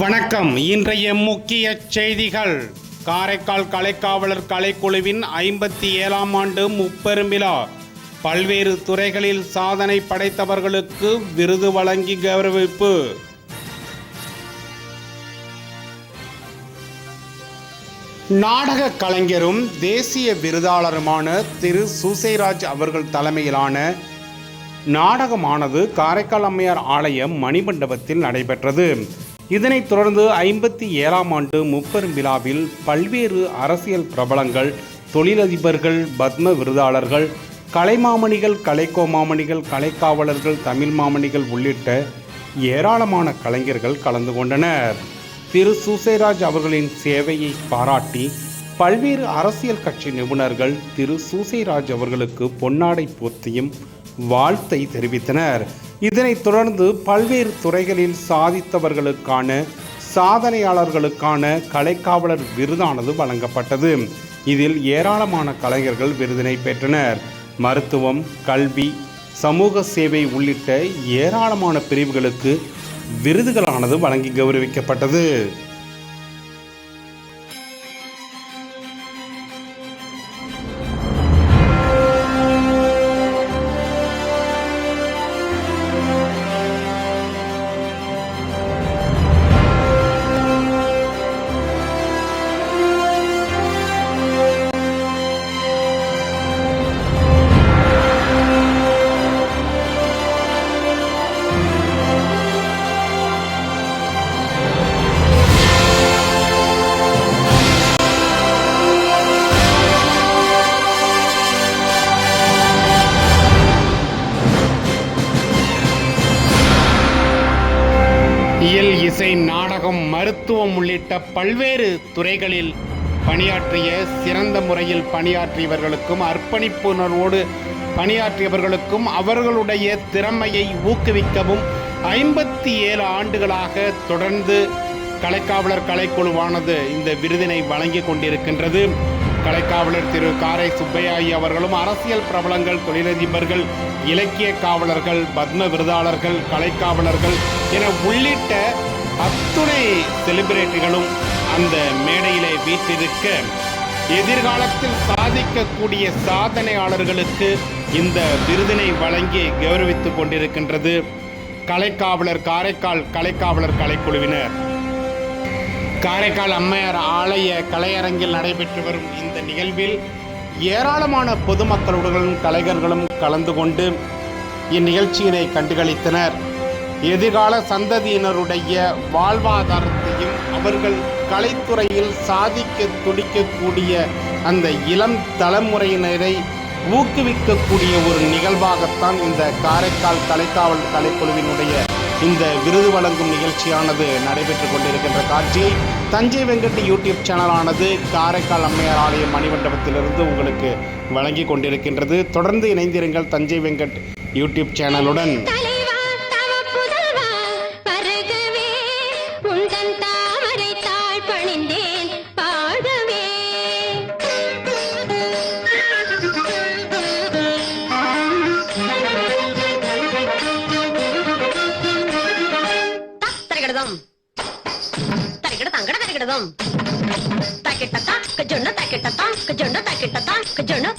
வணக்கம். இன்றைய முக்கிய செய்திகள். காரைக்கால் கலைக்காவலர் கலைக்குழுவின் ஐம்பத்தி ஏழாம் ஆண்டு முப்பெரும் விழா. பல்வேறு துறைகளில் சாதனை படைத்தவர்களுக்கு விருது வழங்கி கௌரவிப்பு. நாடக கலைஞரும் தேசிய விருதாளருமான திரு சூசைராஜ் அவர்கள் தலைமையிலான நாடகமானது காரைக்கால் அம்மையார் ஆலயம் மணிமண்டபத்தில் நடைபெற்றது. இதனைத் தொடர்ந்து ஐம்பத்தி ஏழாம் ஆண்டு முப்பெரும் விழாவில் பல்வேறு அரசியல் பிரபலங்கள் தொழிலதிபர்கள் பத்ம விருதாளர்கள் கலைமாமணிகள் கலைக்கோமாமணிகள் கலைக்காவலர்கள் தமிழ் மாமணிகள் உள்ளிட்ட ஏராளமான கலைஞர்கள் கலந்து கொண்டனர். திரு. சூசைராஜ் அவர்களின் சேவையை பாராட்டி பல்வேறு அரசியல் கட்சி நிபுணர்கள் திரு. சூசைராஜ் அவர்களுக்கு பொன்னாடை போர்த்தியும் வாழ்த்தை தெரிவித்தனர். இதனைத் தொடர்ந்து பல்வேறு துறைகளில் சாதித்தவர்களுக்கான சாதனையாளர்களுக்கான கலைக்காவலர் விருதானது வழங்கப்பட்டது. இதில் ஏராளமான கலைஞர்கள் விருதினை பெற்றனர். மருத்துவம் கல்வி சமூக சேவை உள்ளிட்ட ஏராளமான பிரிவுகளுக்கு விருதுகளானது வழங்கி கௌரவிக்கப்பட்டது. இயல் இசை நாடகம் மருத்துவம் உள்ளிட்ட பல்வேறு துறைகளில் பணியாற்றிய சிறந்த முறையில் பணியாற்றியவர்களுக்கும் அர்ப்பணிப்புணர்வோடு பணியாற்றியவர்களுக்கும் அவர்களுடைய திறமையை ஊக்குவிக்கவும் ஐம்பத்தி ஏழு ஆண்டுகளாக தொடர்ந்து கலைக்காவலர் கலைக்குழுவானது இந்த விருதினை வழங்கி கொண்டிருக்கின்றது. கலைக்காவலர் திரு காரை சுப்பையாயி அவர்களும் அரசியல் பிரபலங்கள் தொழிலதிபர்கள் இலக்கிய காவலர்கள் பத்ம விருதாளர்கள் கலைக்காவலர்கள் என உள்ளிட்ட அத்துணை செலிபிரிட்டிகளும் அந்த மேடையிலே வீற்றிருக்க எதிர்காலத்தில் சாதிக்கக்கூடிய சாதனையாளர்களுக்கு இந்த விருதினை வழங்கி கௌரவித்துக் கொண்டிருக்கின்றது கலைக்காவலர் காரைக்கால் கலைக்காவலர் கலைக்குழுவினர். காரைக்கால் அம்மையார் ஆலய கலையரங்கில் நடைபெற்று வரும் இந்த நிகழ்வில் ஏராளமான பொதுமக்களுடன் கலைஞர்களும் கலந்து கொண்டு இந்நிகழ்ச்சியினை கண்டுகளித்தனர். எதிர்கால சந்ததியினருடைய வாழ்வாதாரத்தையும் அவர்கள் கலைத்துறையில் சாதிக்க துடிக்கக்கூடிய அந்த இளம் தலைமுறையினரை ஊக்குவிக்கக்கூடிய ஒரு நிகழ்வாகத்தான் இந்த காரைக்கால் கலைக்காவல் கலைக்குழுவினுடைய இந்த விருது வழங்கும் நிகழ்ச்சியானது நடைபெற்றுக் கொண்டிருக்கின்ற காட்சி தஞ்சை வெங்கட் யூடியூப் சேனலானது காரைக்கால் அம்மையார் ஆலய மணிமண்டபத்திலிருந்து உங்களுக்கு வழங்கி கொண்டிருக்கின்றது. தொடர்ந்து இணைந்திருங்கள் தஞ்சை வெங்கட் யூடியூப் சேனலுடன். தரிகிட தங்கட தரிகிடதம் தக்கிட்ட தாக்கு ஜொண்ணு தக்கிட்ட தாக்கு ஜொண்ணு தக்கிட்ட தாக்கு ஜொண்ணு